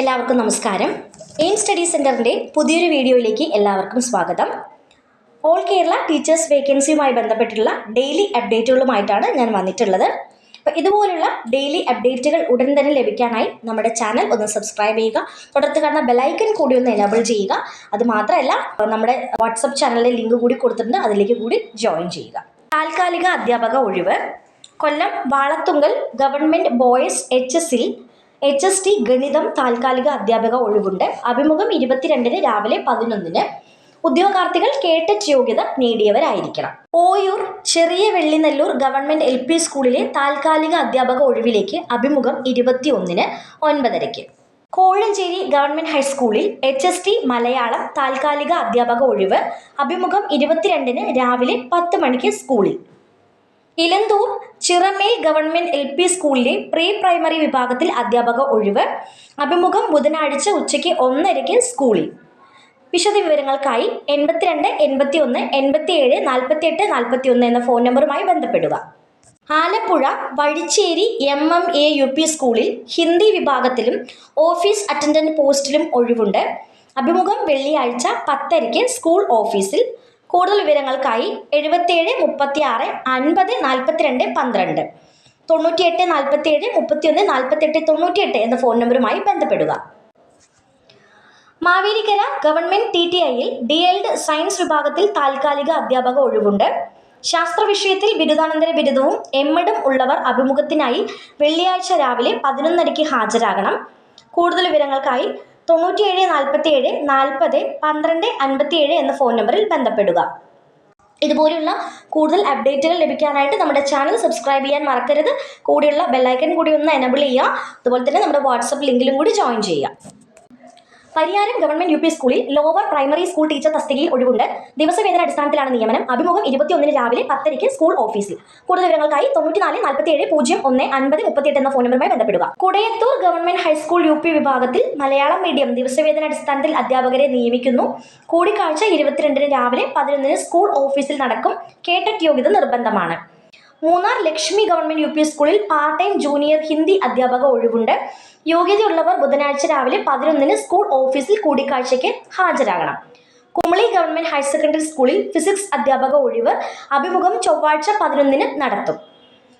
എല്ലാവർക്കും നമസ്കാരം. Aim study സെന്ററിന്റെ പുതിയൊരു വീഡിയോയിലേക്ക് എല്ലാവർക്കും സ്വാഗതം. ഓൾ കേരള ടീച്ചേഴ്സ് വേക്കൻസിയുമായി ബന്ധപ്പെട്ടുള്ള ഡെയിലി അപ്ഡേറ്റുകളുമായിട്ടാണ് ഞാൻ വന്നിട്ടുള്ളത്. അപ്പോൾ ഇതുപോലുള്ള ഡെയിലി അപ്ഡേറ്റുകൾ ഉടൻ തന്നെ ലഭിക്കാനായി നമ്മുടെ ചാനൽ ഒന്ന് സബ്സ്ക്രൈബ് ചെയ്യുക തുടർത്ത് കാണുന്ന ബെലൈക്കൺ കൂടി ഒന്ന് എനേബിൾ ചെയ്യുക. അതുമാത്രമല്ല നമ്മുടെ വാട്സപ്പ് ചാനലിലെ ലിങ്ക് കൂടി കൊടുത്തിട്ടുണ്ട് അതിലേക്ക് കൂടി ജോയിൻ ചെയ്യുക. താൽക്കാലിക അധ്യാപക ഒഴിവ്. Kollam Valathungal government boys H എസിൽ എച്ച് എസ് ടി ഗണിതം താൽക്കാലിക അധ്യാപക ഒഴിവുണ്ട്. അഭിമുഖം ഇരുപത്തിരണ്ടിന് രാവിലെ പതിനൊന്നിന്. ഉദ്യോഗാർത്ഥികൾ കേട്ടറ്റ് യോഗ്യത നേടിയവരായിരിക്കണം. ഓയൂർ ചെറിയ വെള്ളിനെല്ലൂർ ഗവൺമെന്റ് എൽ പി സ്കൂളിലെ താൽക്കാലിക അധ്യാപക ഒഴിവിലേക്ക് അഭിമുഖം ഇരുപത്തിയൊന്നിന് ഒൻപതരയ്ക്ക്. കോഴഞ്ചേരി ഗവൺമെന്റ് ഹൈസ്കൂളിൽ എച്ച് എസ് ടി മലയാളം താൽക്കാലിക അധ്യാപക ഒഴിവ് അഭിമുഖം ഇരുപത്തിരണ്ടിന് രാവിലെ പത്ത് മണിക്ക് സ്കൂളിൽ. Elanthoor Chiramel government L P സ്കൂളിലെ പ്രീ പ്രൈമറി വിഭാഗത്തിൽ അധ്യാപക ഒഴിവ് അഭിമുഖം ബുധനാഴ്ച ഉച്ചയ്ക്ക് ഒന്നരയ്ക്ക് സ്കൂളിൽ. വിശദ വിവരങ്ങൾക്കായി എൺപത്തിരണ്ട് എൺപത്തി ഒന്ന് എൺപത്തിയേഴ് നാൽപ്പത്തിയെട്ട് നാൽപ്പത്തി ഒന്ന് എന്ന ഫോൺ നമ്പറുമായി ബന്ധപ്പെടുക. Alappuzha Vazhichery M M A U P സ്കൂളിൽ ഹിന്ദി വിഭാഗത്തിലും ഓഫീസ് അറ്റൻഡന്റ് പോസ്റ്റിലും ഒഴിവുണ്ട്. അഭിമുഖം വെള്ളിയാഴ്ച പത്തരയ്ക്ക് സ്കൂൾ ഓഫീസിൽ. കൂടുതൽ വിവരങ്ങൾക്കായി എഴുപത്തേഴ് മുപ്പത്തി ആറ് അൻപത് നാൽപ്പത്തിരണ്ട് പന്ത്രണ്ട്. തൊണ്ണൂറ്റിയെട്ട് നാൽപ്പത്തിയേഴ് മുപ്പത്തിയൊന്ന് നാൽപ്പത്തെട്ട് തൊണ്ണൂറ്റിയെട്ട് എന്ന ഫോൺ നമ്പറുമായി ബന്ധപ്പെടുക. മാവേലിക്കര ഗവൺമെന്റ് ടി ടി ഐയിൽ ഡി എൽഡ് സയൻസ് വിഭാഗത്തിൽ താൽക്കാലിക അധ്യാപക ഒഴിവുണ്ട്. ശാസ്ത്ര വിഷയത്തിൽ ബിരുദാനന്തര ബിരുദവും എമ്മഡും ഉള്ളവർ അഭിമുഖത്തിനായി വെള്ളിയാഴ്ച രാവിലെ പതിനൊന്നരയ്ക്ക് ഹാജരാകണം. കൂടുതൽ വിവരങ്ങൾക്കായി തൊണ്ണൂറ്റിയേഴ് നാൽപ്പത്തിയേഴ് നാൽപ്പത് പന്ത്രണ്ട് അൻപത്തിയേഴ് എന്ന ഫോൺ നമ്പറിൽ ബന്ധപ്പെടുക. ഇതുപോലെയുള്ള കൂടുതൽ അപ്ഡേറ്റുകൾ ലഭിക്കാനായിട്ട് നമ്മുടെ ചാനൽ സബ്സ്ക്രൈബ് ചെയ്യാൻ മറക്കരുത്. കൂടിയുള്ള ബെല്ലൈക്കൺ കൂടി ഒന്ന് എനബിൾ ചെയ്യുക. അതുപോലെ തന്നെ നമ്മുടെ വാട്സപ്പ് ലിങ്കിലും കൂടി ജോയിൻ ചെയ്യുക. പരിയാരം ഗവൺമെന്റ് യു പി സ്കൂളിൽ ലോവർ പ്രൈമറി സ്കൂൾ ടീച്ചർ തസ്തികയിൽ ഒഴിവുണ്ട്. ദിവസവേതന അടിസ്ഥാനത്തിലാണ് നിയമനം. അഭിമുഖം ഇരുപത്തിയൊന്നിന് രാവിലെ പത്തരയ്ക്ക് സ്കൂൾ ഓഫീസിൽ. കൂടുതൽ വിവരങ്ങൾക്കായി തൊണ്ണൂറ്റിനാല് നാൽപ്പത്തിയേഴ് പൂജ്യം ഒന്ന് അൻപത് മുപ്പത്തിയെട്ട് എന്ന ഫോൺ നമ്പറുമായി ബന്ധപ്പെടുക. Kudayathoor government high school U P വിഭാഗത്തിൽ മലയാളം മീഡിയം ദിവസവേതന അടിസ്ഥാനത്തിൽ അധ്യാപകരെ നിയമിക്കുന്നു. കൂടിക്കാഴ്ച ഇരുപത്തിരണ്ടിന് രാവിലെ പതിനൊന്നിന് സ്കൂൾ ഓഫീസിൽ നടക്കും. കേട്ടറ്റ് യോഗ്യത നിർബന്ധമാണ്. Munnar Lakshmi government U P സ്കൂളിൽ പാർട്ട് ടൈം ജൂനിയർ ഹിന്ദി അധ്യാപക ഒഴിവുണ്ട്. യോഗ്യതയുള്ളവർ ബുധനാഴ്ച രാവിലെ പതിനൊന്നിന് സ്കൂൾ ഓഫീസിൽ കൂടിക്കാഴ്ചയ്ക്ക് ഹാജരാകണം. കുമളി ഗവൺമെന്റ് ഹയർ സെക്കൻഡറി സ്കൂളിൽ ഫിസിക്സ് അധ്യാപക ഒഴിവ് അഭിമുഖം ചൊവ്വാഴ്ച പതിനൊന്നിന് നടത്തും.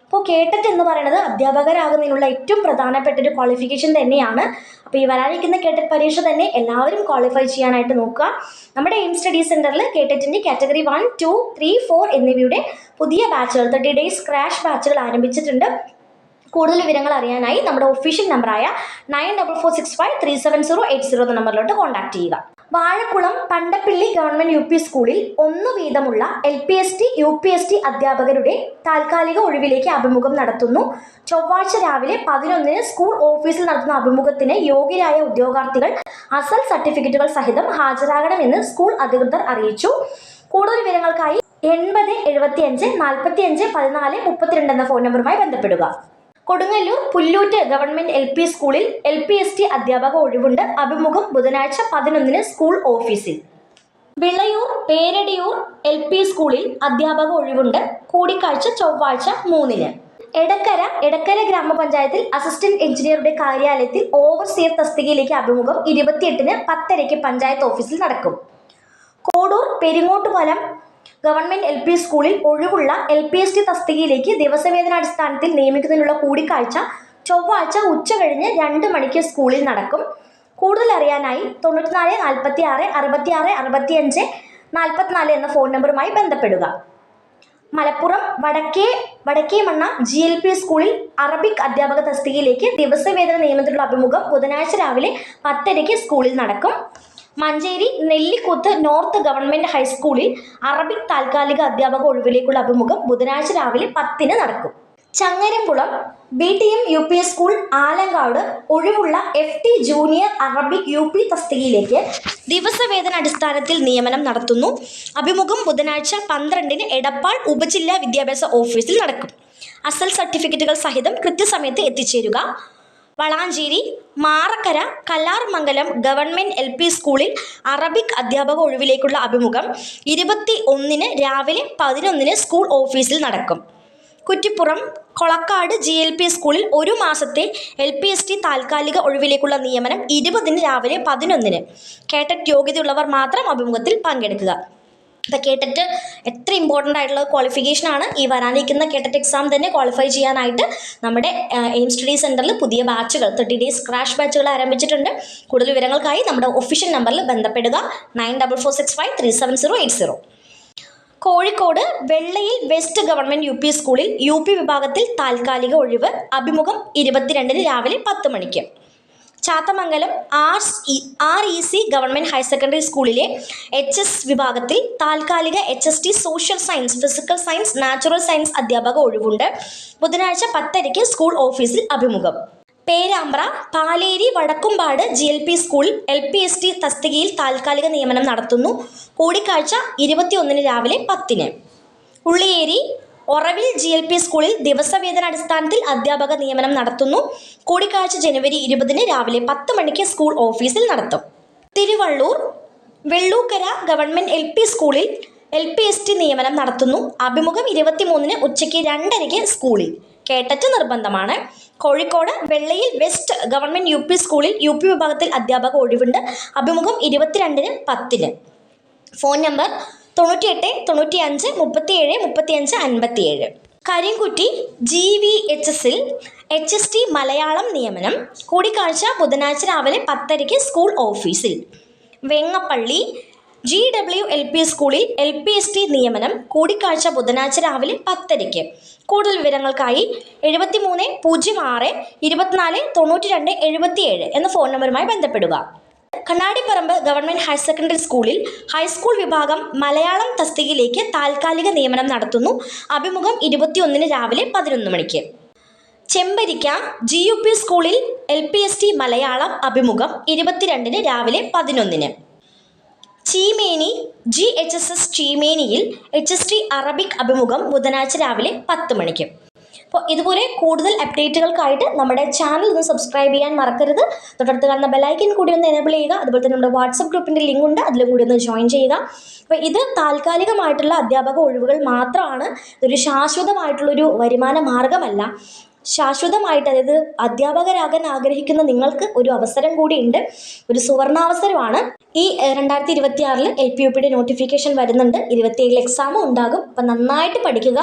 അപ്പോൾ കേട്ടറ്റ് എന്ന് പറയുന്നത് അധ്യാപകരാകുന്നതിനുള്ള ഏറ്റവും പ്രധാനപ്പെട്ട ഒരു ക്വാളിഫിക്കേഷൻ തന്നെയാണ്. അപ്പോൾ ഈ വരാനിരിക്കുന്ന കേട്ടറ്റ് പരീക്ഷ തന്നെ എല്ലാവരും ക്വാളിഫൈ ചെയ്യാനായിട്ട് നോക്കുക. നമ്മുടെ എയിം സ്റ്റഡി സെന്ററിൽ കേട്ടറ്റിന്റെ category one two three four എന്നിവയുടെ പുതിയ ബാച്ചുകൾ തേർട്ടി ഡേയ്സ് ക്രാഷ് ബാച്ചുകൾ ആരംഭിച്ചിട്ടുണ്ട്. കൂടുതൽ വിവരങ്ങൾ അറിയാനായി നമ്മുടെ ഒഫീഷ്യൽ നമ്പറായ nine double four six five three seven zero eight zero എന്ന നമ്പറിലോട്ട് കോൺടാക്ട് ചെയ്യുക. Vazhakulam Pandappilly government U P സ്കൂളിൽ ഒന്നു വീതമുള്ള L P S T U P S T അധ്യാപകരുടെ താൽക്കാലിക ഒഴിവിലേക്ക് അഭിമുഖം നടത്തുന്നു. ചൊവ്വാഴ്ച രാവിലെ പതിനൊന്നിന് സ്കൂൾ ഓഫീസിൽ നടത്തുന്ന അഭിമുഖത്തിന് യോഗ്യരായ ഉദ്യോഗാർത്ഥികൾ അസൽ സർട്ടിഫിക്കറ്റുകൾ സഹിതം ഹാജരാകണമെന്ന് സ്കൂൾ അധികൃതർ അറിയിച്ചു. കൂടുതൽ വിവരങ്ങൾക്കായി എൺപത് എഴുപത്തിയഞ്ച് നാൽപ്പത്തിയഞ്ച് പതിനാല് മുപ്പത്തിരണ്ട് എന്ന ഫോൺ നമ്പറുമായി ബന്ധപ്പെടുക. Kodungallur Pullut government L P സ്കൂളിൽ എൽ പി എസ് ടി അധ്യാപക ഒഴിവുണ്ട്. അഭിമുഖം ബുധനാഴ്ച പതിനൊന്നിന് സ്കൂൾ ഓഫീസിൽ. വിളയൂർ പേരടിയൂർ എൽ പി സ്കൂളിൽ അധ്യാപക ഒഴിവുണ്ട്. കൂടിക്കാഴ്ച ചൊവ്വാഴ്ച മൂന്നിന്. എടക്കര എടക്കര ഗ്രാമപഞ്ചായത്തിൽ അസിസ്റ്റന്റ് എഞ്ചിനീയറുടെ കാര്യാലയത്തിൽ ഓവർസിയർ തസ്തികയിലേക്ക് അഭിമുഖം ഇരുപത്തിയെട്ടിന് പത്തരയ്ക്ക് പഞ്ചായത്ത് ഓഫീസിൽ നടക്കും. Kodur Peringottupalam government L P സ്കൂളിൽ ഒഴിവുള്ള എൽ പി എസ് ടി തസ്തികയിലേക്ക് ദിവസവേതനാടിസ്ഥാനത്തിൽ നിയമിക്കുന്നതിനുള്ള കൂടിക്കാഴ്ച ചൊവ്വാഴ്ച ഉച്ച കഴിഞ്ഞ് രണ്ട് മണിക്ക് സ്കൂളിൽ നടക്കും. കൂടുതൽ അറിയാനായി തൊണ്ണൂറ്റിനാല് നാൽപ്പത്തി ആറ് അറുപത്തി ആറ് അറുപത്തിയഞ്ച് നാൽപ്പത്തിനാല് എന്ന ഫോൺ നമ്പറുമായി ബന്ധപ്പെടുക. മലപ്പുറം വടക്കേ വടക്കേമണ്ണ ജി എൽ പി സ്കൂളിൽ അറബിക് അധ്യാപക തസ്തികയിലേക്ക് ദിവസവേതന നിയമനത്തിലുള്ള അഭിമുഖം ബുധനാഴ്ച രാവിലെ പത്തരയ്ക്ക് സ്കൂളിൽ നടക്കും. മഞ്ചേരി നെല്ലിക്കുത്ത് നോർത്ത് ഗവൺമെന്റ് ഹൈസ്കൂളിൽ അറബിക് താൽക്കാലിക അധ്യാപക ഒഴിവിലേക്കുള്ള അഭിമുഖം ബുധനാഴ്ച രാവിലെ പത്തിന് നടക്കും. Changaramkulam B T M U P school Alankode ഒഴിവുള്ള F T junior Arabic U P തസ്തികയിലേക്ക് ദിവസവേതന അടിസ്ഥാനത്തിൽ നിയമനം നടത്തുന്നു. അഭിമുഖം ബുധനാഴ്ച പന്ത്രണ്ടിന് എടപ്പാൾ ഉപജില്ലാ വിദ്യാഭ്യാസ ഓഫീസിൽ നടക്കും. അസൽ സർട്ടിഫിക്കറ്റുകൾ സഹിതം കൃത്യസമയത്ത് എത്തിച്ചേരുക. Valanchery Marakkara Kallarmangalam government L P സ്കൂളിൽ അറബിക് അധ്യാപക ഒഴിവിലേക്കുള്ള അഭിമുഖം ഇരുപത്തി ഒന്നിന് രാവിലെ പതിനൊന്നിന് സ്കൂൾ ഓഫീസിൽ നടക്കും. Kuttippuram Kolakkad G L P സ്കൂളിൽ ഒരു മാസത്തെ എൽ പി എസ് ടി താൽക്കാലിക ഒഴിവിലേക്കുള്ള നിയമനം ഇരുപതിന് രാവിലെ പതിനൊന്നിന്. കേട്ടറ്റ് യോഗ്യതയുള്ളവർ മാത്രം അഭിമുഖത്തിൽ പങ്കെടുക്കുക. ഇപ്പം കേട്ടിട്ട് എത്ര ഇമ്പോർട്ടന്റ് ആയിട്ടുള്ള ക്വാളിഫിക്കേഷൻ ആണ് ഈ വരാനിരിക്കുന്ന കേട്ടറ്റ് എക്സാം തന്നെ ക്വാളിഫൈ ചെയ്യാനായിട്ട് നമ്മുടെ എയിം സ്റ്റഡി സെന്ററിൽ പുതിയ ബാച്ചുകൾ തേർട്ടി ഡേയ്സ് ക്രാഷ് ബാച്ചുകൾ ആരംഭിച്ചിട്ടുണ്ട്. കൂടുതൽ വിവരങ്ങൾക്കായി നമ്മുടെ ഒഫീഷ്യൽ നമ്പറിൽ ബന്ധപ്പെടുക. Nine double four six five three seven zero eight zero Kozhikode Vellayil west government U P സ്കൂളിൽ യു പി വിഭാഗത്തിൽ താൽക്കാലിക ഒഴിവ്. അഭിമുഖം ഇരുപത്തിരണ്ടിന് രാവിലെ പത്ത് മണിക്ക്. Chathamangalam R R E C government higher secondary സ്കൂളിലെ എച്ച് എസ് വിഭാഗത്തിൽ താൽക്കാലിക H S T social science physical science natural science അധ്യാപക ഒഴിവുണ്ട്. ബുധനാഴ്ച പത്തരയ്ക്ക് സ്കൂൾ ഓഫീസിൽ അഭിമുഖം. Perambra Paleri Vadakkumpad G L P school L P S T തസ്തികയിൽ താൽക്കാലിക നിയമനം നടത്തുന്നു. കൂടിക്കാഴ്ച ഇരുപത്തിയൊന്നിന് രാവിലെ പത്തിന്. Ulliyeri Oravil G L P സ്കൂളിൽ ദിവസവേതന അടിസ്ഥാനത്തിൽ അധ്യാപക നിയമനം നടത്തുന്നു. കൂടിക്കാഴ്ച ജനുവരി ഇരുപതിന് രാവിലെ പത്ത് മണിക്ക് സ്കൂൾ ഓഫീസിൽ നടത്തും. Thiruvallur Vellookkara government L P സ്കൂളിൽ എൽ പി എസ് ടി നിയമനം നടത്തുന്നു. അഭിമുഖം ഇരുപത്തിമൂന്നിന് ഉച്ചയ്ക്ക് രണ്ടരയ്ക്ക് സ്കൂളിൽ. കേട്ടറ്റ് നിർബന്ധമാണ്. Kozhikode Vellayil west government U P സ്കൂളിൽ യു പി വിഭാഗത്തിൽ അധ്യാപക ഒഴിവുണ്ട്. അഭിമുഖം ഇരുപത്തിരണ്ടിന് പത്തിന്. ഫോൺ നമ്പർ തൊണ്ണൂറ്റിയെട്ട് തൊണ്ണൂറ്റി അഞ്ച് മുപ്പത്തിയേഴ് മുപ്പത്തിയഞ്ച് അൻപത്തിയേഴ്. കരിങ്കുറ്റി ജി വി എച്ച് എസിൽ എച്ച് എസ് ടി മലയാളം നിയമനം കൂടിക്കാഴ്ച ബുധനാഴ്ച രാവിലെ പത്തരയ്ക്ക് സ്കൂൾ ഓഫീസിൽ. Vengappally G W L P സ്കൂളിൽ എൽ പി എസ് ടി നിയമനം കൂടിക്കാഴ്ച ബുധനാഴ്ച രാവിലെ പത്തരയ്ക്ക്. കൂടുതൽ വിവരങ്ങൾക്കായി എഴുപത്തി മൂന്ന് പൂജ്യം ആറ് ഇരുപത്തിനാല് തൊണ്ണൂറ്റി രണ്ട് എഴുപത്തിയേഴ് എന്ന ഫോൺ നമ്പറുമായി ബന്ധപ്പെടുക. കണ്ണാടിപ്പറമ്പ് ഗവൺമെന്റ് ഹയർ സെക്കൻഡറി സ്കൂളിൽ ഹൈസ്കൂൾ വിഭാഗം മലയാളം തസ്തികയിലേക്ക് താൽക്കാലിക നിയമനം നടത്തുന്നു. അഭിമുഖം ഇരുപത്തിയൊന്നിന് രാവിലെ പതിനൊന്ന് മണിക്ക്. ചെമ്പരിക്ക ജി യു പി സ്കൂളിൽ L P S T Malayalam അഭിമുഖം ഇരുപത്തിരണ്ടിന് രാവിലെ പതിനൊന്നിന്. Cheemeni G H S S ചീമേനിയിൽ H S T Arabic അഭിമുഖം ബുധനാഴ്ച രാവിലെ പത്ത് മണിക്ക്. അപ്പോൾ ഇതുപോലെ കൂടുതൽ അപ്ഡേറ്റുകൾക്കായിട്ട് നമ്മുടെ ചാനൽ ഒന്ന് സബ്സ്ക്രൈബ് ചെയ്യാൻ മറക്കരുത്. തൊട്ടടുത്ത് കാണുന്ന ബെലൈക്കൻ കൂടി ഒന്ന് എനേബിൾ ചെയ്യുക. അതുപോലെ തന്നെ നമ്മുടെ വാട്സപ്പ് ഗ്രൂപ്പിന്റെ ലിങ്ക് ഉണ്ട്. അതിലും കൂടി ഒന്ന് ജോയിൻ ചെയ്യുക. അപ്പോൾ ഇത് താൽക്കാലികമായിട്ടുള്ള അധ്യാപക ഒഴിവുകൾ മാത്രമാണ്. ഇതൊരു ശാശ്വതമായിട്ടുള്ളൊരു വരുമാന മാർഗമല്ല. ശാശ്വതമായിട്ട് അതായത് അധ്യാപകരാകാൻ ആഗ്രഹിക്കുന്ന നിങ്ങൾക്ക് ഒരു അവസരം കൂടിയുണ്ട് ഒരു സുവർണാവസരമാണ്. ഈ രണ്ടായിരത്തി ഇരുപത്തി ആറിൽ എൽ പി യു പിയുടെ നോട്ടിഫിക്കേഷൻ വരുന്നുണ്ട്. ഇരുപത്തിയേഴിൽ എക്സാമും ഉണ്ടാകും. അപ്പം നന്നായിട്ട് പഠിക്കുക.